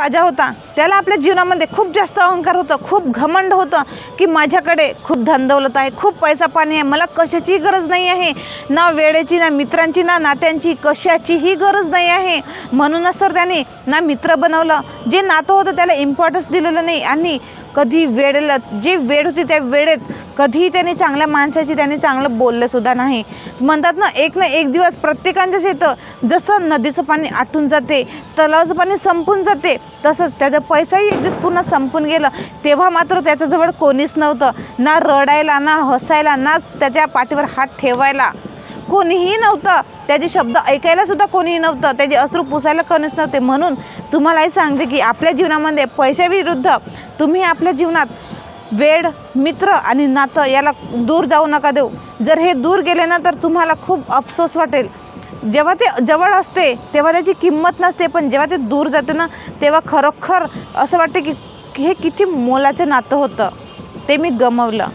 राजा होता त्याला आपल्या जीवनामध्ये खूप जास्त अहंकार होतं खूप घमंड होतं की माझ्याकडे खूप धनदौलत आहे खूप पैसा पाणी आहे मला कशाचीही गरज नाही आहे. ना वेळेची ना मित्रांची ना नात्यांची कशाचीही गरज नाही आहे. म्हणूनच तर त्याने ना मित्र बनवलं. जे नातं होतं त्याला इम्पॉर्टन्स दिलेलं नाही. आणि कधी वेळेला जी वेळ होती त्या वेळेत कधीही त्याने चांगल्या माणसाची त्याने चांगलं बोललंसुद्धा नाही. म्हणतात ना एक ना एक दिवस प्रत्येकांच्याच येतं जसं नदीचं पाणी आटून जाते तलावाचं पाणी संपून जाते तसंच त्याचा पैसाही एक दिवस पूर्ण संपून गेलं. तेव्हा मात्र त्याच्याजवळ कोणीच नव्हतं. ना रडायला ना हसायला ना त्याच्या पाठीवर हात ठेवायला. कोणीही नव्हतं. त्याचे शब्द ऐकायलासुद्धा कोणीही नव्हतं. त्याचे अश्रू पुसायला कोणीच नव्हते. म्हणून तुम्हालाही सांगते की आपल्या जीवनामध्ये पैशाविरुद्ध तुम्ही आपल्या जीवनात वेळ मित्र आणि नातं याला दूर जाऊ नका देऊ. जर हे दूर गेले ना तर तुम्हाला खूप अफसोस वाटेल. जेव्हा ते जवळ असते तेव्हा त्याची किंमत नसते पण जेव्हा ते दूर जाते ना तेव्हा खरोखर असं वाटते की हे किती मोलाचं नातं होतं. ते मी गमवलं.